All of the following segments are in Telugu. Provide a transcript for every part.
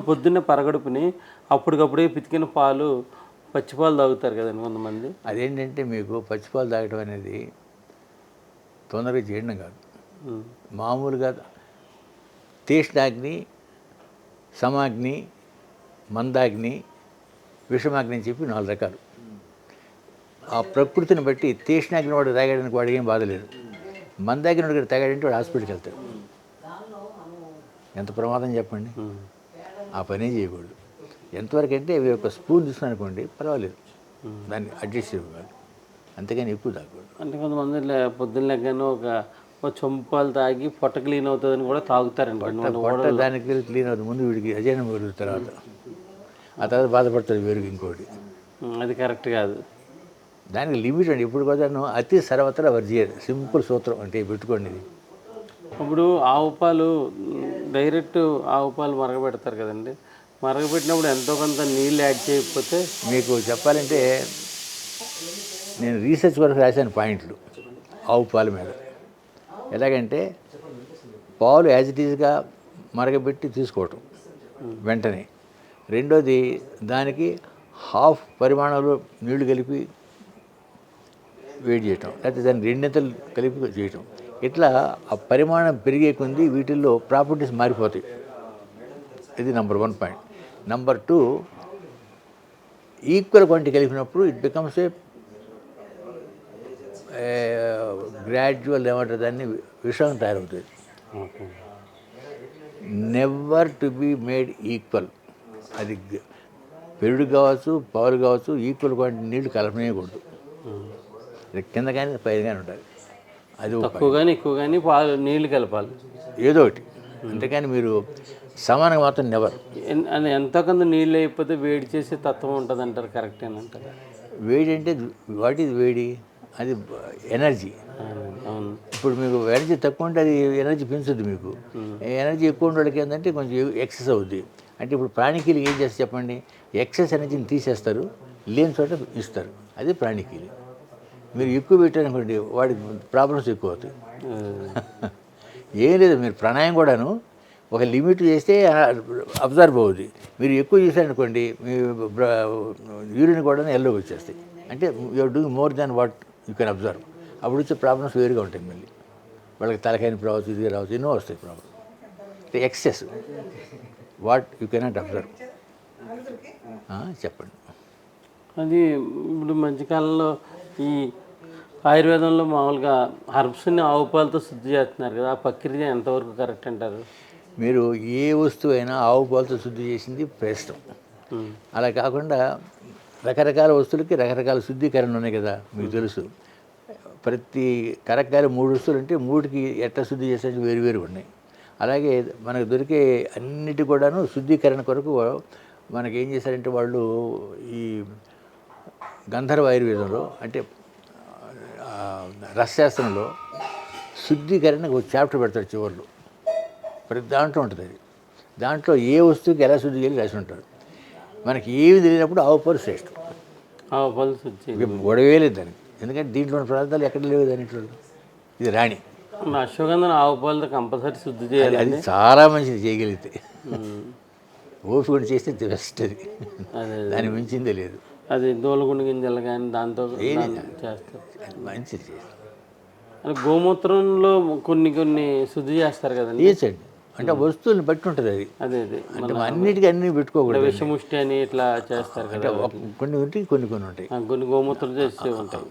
పొద్దున్నే పరగడుపుని అప్పటికప్పుడే పితికిన పాలు పచ్చి పాలు తాగుతారు కదండి కొంతమంది. అదేంటంటే మీకు పచ్చిపాలు తాగడం అనేది తొందరగా చేయడం కాదు. మామూలుగా తీష్ణాగ్ని సమాగ్ని మందాగ్ని విషమాగ్ని అని చెప్పి నాలుగు రకాలు. ఆ ప్రకృతిని బట్టి తీష్ణాగ్ని వాడు తాగడానికి వాడికి ఏం బాధలేదు మందాగ్ని వాడు తాగాడంటే వాడు హాస్పిటల్కి వెళ్తాడు. ఎంత ప్రమాదం చెప్పండి. ఆ పని చేయకూడదు. ఎంతవరకు అంటే ఇవి ఒక స్పూన్ తీసుకుని అనుకోండి పర్వాలేదు. దాన్ని అడ్జస్ట్ చేయకూడదు. అంతేగాని ఎక్కువ తాగకూడదు. అంటే కొంతమంది పొద్దున్న లెగ్గానే ఒక ఒక చెంపు పాలు తాగి పొట్ట క్లీన్ అవుతుందని కూడా తాగుతారండి. పొట్ట దానికి క్లీన్ అవుతుంది. ముందు వీడికి అజీర్ణం పెరుగుతుంది తర్వాత. ఆ తర్వాత బాధపడుతుంది వేరుగా ఇంకోటి. అది కరెక్ట్ కాదు. దానికి లిమిట్ అండి. ఇప్పుడు కూడా అతి సర్వత్రా వర్జీయర్ సింపుల్ సూత్రం అంటే పెట్టుకోండి. ఇది ఇప్పుడు ఆవు పాలు డైరెక్ట్ ఆవు పాలు మరగబెడతారు కదండి. మరగబెట్టినప్పుడు ఎంతో కొంత నీళ్ళు యాడ్ చేయకపోతే మీకు చెప్పాలంటే నేను రీసెర్చ్ వరకు రాశాను పాయింట్లు ఆవు పాల మీద. ఎలాగంటే పాలు యాజ్ ఇట్ ఈజ్గా మరగబెట్టి తీసుకోవటం వెంటనే. రెండోది దానికి హాఫ్ పరిమాణంలో నీళ్ళు కలిపి వేడి చేయటం లేకపోతే దాన్ని రెండింతలు కలిపి చేయటం. ఇట్లా ఆ పరిమాణం పెరిగే కొంది వీటిల్లో ప్రాపర్టీస్ మారిపోతాయి. ఇది number one point number two equal quantity కలిపినప్పుడు ఇట్ బికమ్స్ ఏ గ్రాడ్యువల్ ఏమంటారు దాన్ని విషం తయారవుతుంది. Never to be made equal అది పెరుడు కావచ్చు పాలు కావచ్చు ఈక్వల్ క్వాంటిటీ నీళ్ళు కలపనేయకూడదు అది కింద కానీ పైన కానీ ఉండాలి. అది తక్కువ కానీ ఎక్కువ కానీ పాలు నీళ్ళు కలపాలి. ఏదో ఒకటి. అంతేకాని మీరు సమానంగా మాత్రం నెవర్ ఎంతో కొంత నీళ్ళు అయిపోతే వేడి చేసే తత్వం ఉంటుంది అంటారు. కరెక్టేనంటారు వేడి అంటే వాట్ ఈజ్ వేడి? అది ఎనర్జీ. ఇప్పుడు మీకు ఎనర్జీ తక్కువ ఉంటే అది ఎనర్జీ పెంచుద్ది మీకు. ఎనర్జీ ఎక్కువ వాళ్ళకి ఏంటంటే కొంచెం ఎక్సెస్ అవుద్ది. అంటే ఇప్పుడు ప్రాణికీలు ఏం చేస్తారు చెప్పండి? ఎక్సెస్ ఎనర్జీని తీసేస్తారు లేని చోట ఇస్తారు. అది ప్రాణికీలు మీరు ఎక్కువ పెట్టారనుకోండి వాడికి ప్రాబ్లమ్స్ ఎక్కువ అవుతాయి. ఏం లేదు మీరు ప్రాణాయం కూడాను ఒక లిమిట్ చేస్తే అబ్జర్వ్ అవుద్ది. మీరు ఎక్కువ చేశారనుకోండి మీ యూరిన్ కూడా ఎల్లోకి వచ్చేస్తాయి. అంటే you are doing more than what you can observe అప్పుడు వచ్చే ప్రాబ్లమ్స్ వేరుగా ఉంటాయి మళ్ళీ. వాళ్ళకి తలకాయని రావచ్చు ఇది రావచ్చు ఎన్నో వస్తాయి problem excess what you cannot observe చెప్పండి. అది ఇప్పుడు మధ్యకాలంలో ఈ ఆయుర్వేదంలో మామూలుగా హర్బ్స్ని ఆవు పాలతో శుద్ధి చేస్తున్నారు కదా ఆ ప్రక్రియ ఎంతవరకు కరెక్ట్ అంటారు? మీరు ఏ వస్తువు అయినా ఆవు పాలతో శుద్ధి చేసింది ఉమ్. అలా కాకుండా రకరకాల వస్తువులకి రకరకాల శుద్ధీకరణ ఉన్నాయి కదా మీకు తెలుసు. ప్రతి కరకాయలు మూడు వస్తువులు అంటే మూడుకి ఎట్లా శుద్ధి చేసే వేరు వేరు ఉన్నాయి. అలాగే మనకు దొరికే అన్నిటి కూడాను శుద్ధీకరణ కొరకు మనకి ఏం చేశారంటే వాళ్ళు ఈ గంధర్వ ఆయుర్వేదంలో అంటే రసశాస్త్రంలో శుద్ధీకరణకు ఒక చాప్టర్ పెడతారు చివరిలో. ప్రతి దాంట్లో ఉంటుంది అది. దాంట్లో ఏ వస్తువుకి ఎలా శుద్ధి చేయాలి రాసి ఉంటారు? మనకి ఏమి తెలియనప్పుడు ఆవు పాలు శ్రేష్టం. ఆవు పాలు శుద్ధి. ఇక గొడవే లేదు దానికి. ఎందుకంటే దీంట్లో ఉన్న పదార్థాలు ఎక్కడ లేవు దాంట్లో ఇది రాణి. అశ్వగంధన ఆవు పాలతో కంపల్సరీ శుద్ధి చేయాలి అది చాలా మంచిది చేయగలిగితే. ఓపిక చేస్తే బెస్ట్ అదే. దాని మించిందే లేదు. అది దోలగుండు గింజలు కానీ దాంతో చేస్తారు. మంచిది. అంటే గోమూత్రంలో కొన్ని కొన్ని శుద్ధి చేస్తారు కదండి. తీయచ్చండి అంటే వస్తువుని బట్టి ఉంటుంది అది. అదే అదే. అంటే అన్నిటికీ అన్ని పెట్టుకోకూడదు విషముష్టి అని ఇట్లా చేస్తారు కదా కొన్ని ఉంటాయి కొన్ని కొన్ని ఉంటాయి. కొన్ని గోమూత్రం చేస్తూ ఉంటాయి.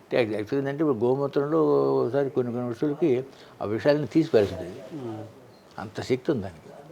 అంటే యాక్చువల్లీ ఏంటంటే ఇప్పుడు గోమూత్రంలో ఒకసారి కొన్ని కొన్ని వస్తువులకి ఆ విషయాలను తీసి పరిస్థితి అంత శక్తి ఉంది దానికి.